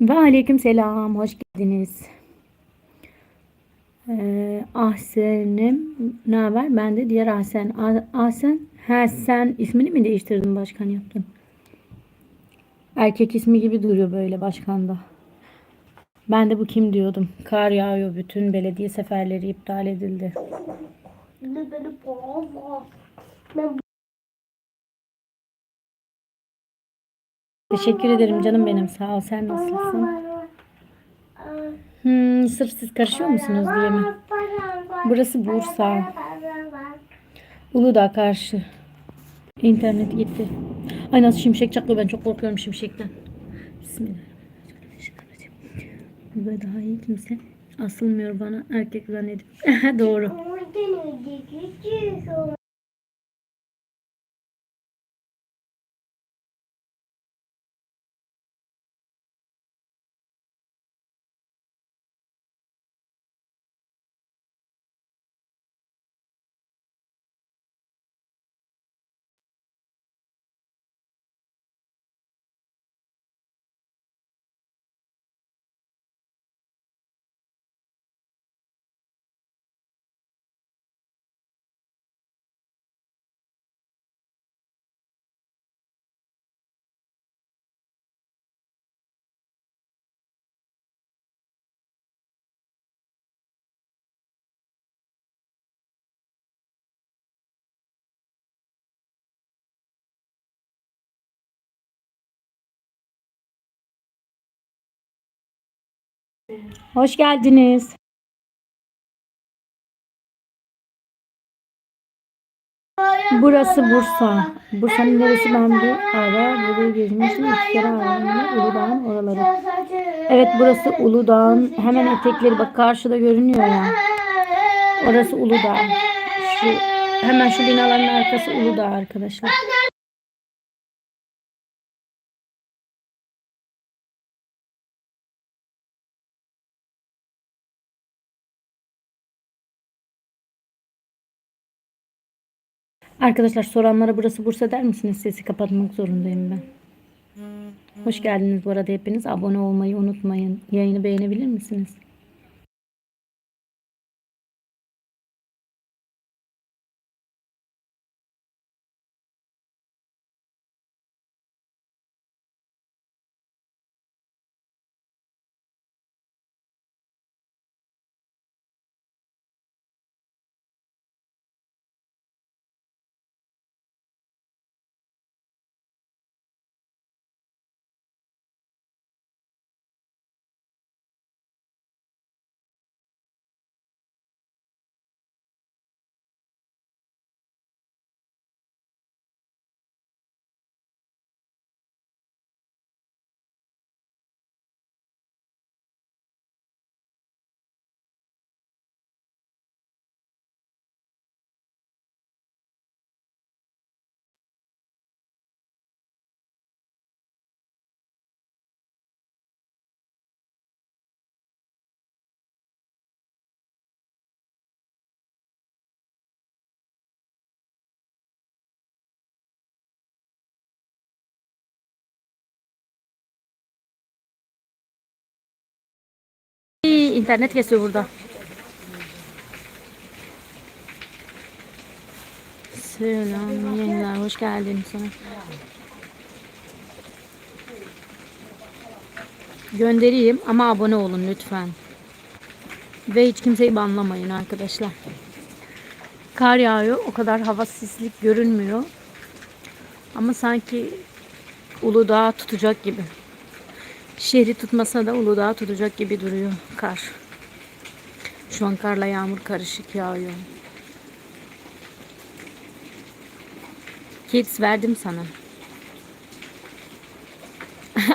Ve aleyküm selam. Hoş geldiniz. Ee, Ahsen'im ne haber? Ben de diğer Ahsen. Ah- Ahsen, ha sen ismini mi değiştirdin başkan yaptın? Erkek ismi gibi duruyor böyle başkanda. Ben de bu kim diyordum. Kar yağıyor. Bütün belediye seferleri iptal edildi. Teşekkür ederim canım benim. Sağ ol. Sen nasılsın? Hmm, sırf siz karışıyor musunuz diye mi? Burası Bursa. Uludağ karşı. İnternet gitti. Ay nasıl şimşek çaklıyor. Ben çok korkuyorum şimşekten. Bismillahirrahmanirrahim. Ve daha iyi kimse asılmıyor bana erkek zannedip. Doğru. Hoş geldiniz. Burası Bursa. Bursa'nın neresi ben bir ara burayı gezmiştim. İki kere aradım. Uludağ'ın oraları. Evet burası Uludağ'ın hemen etekleri bak karşıda görünüyor ya. Orası Uludağ. Şu, hemen şu binaların arkası Uludağ arkadaşlar. Arkadaşlar soranlara burası Bursa der misiniz? Sesi kapatmak zorundayım ben. Hoş geldiniz bu arada hepiniz. Abone olmayı unutmayın. Yayını beğenebilir misiniz? İnternet kesiyor burada. Selam yayınlar. Hoş geldin sana. Göndereyim ama abone olun lütfen. Ve hiç kimseyi banlamayın arkadaşlar. Kar yağıyor. O kadar hava sislik görünmüyor. Ama sanki Uludağ tutacak gibi. Şehri tutmasa da Uludağ tutacak gibi duruyor kar. Şu an karla yağmur karışık yağıyor. Kids verdim sana.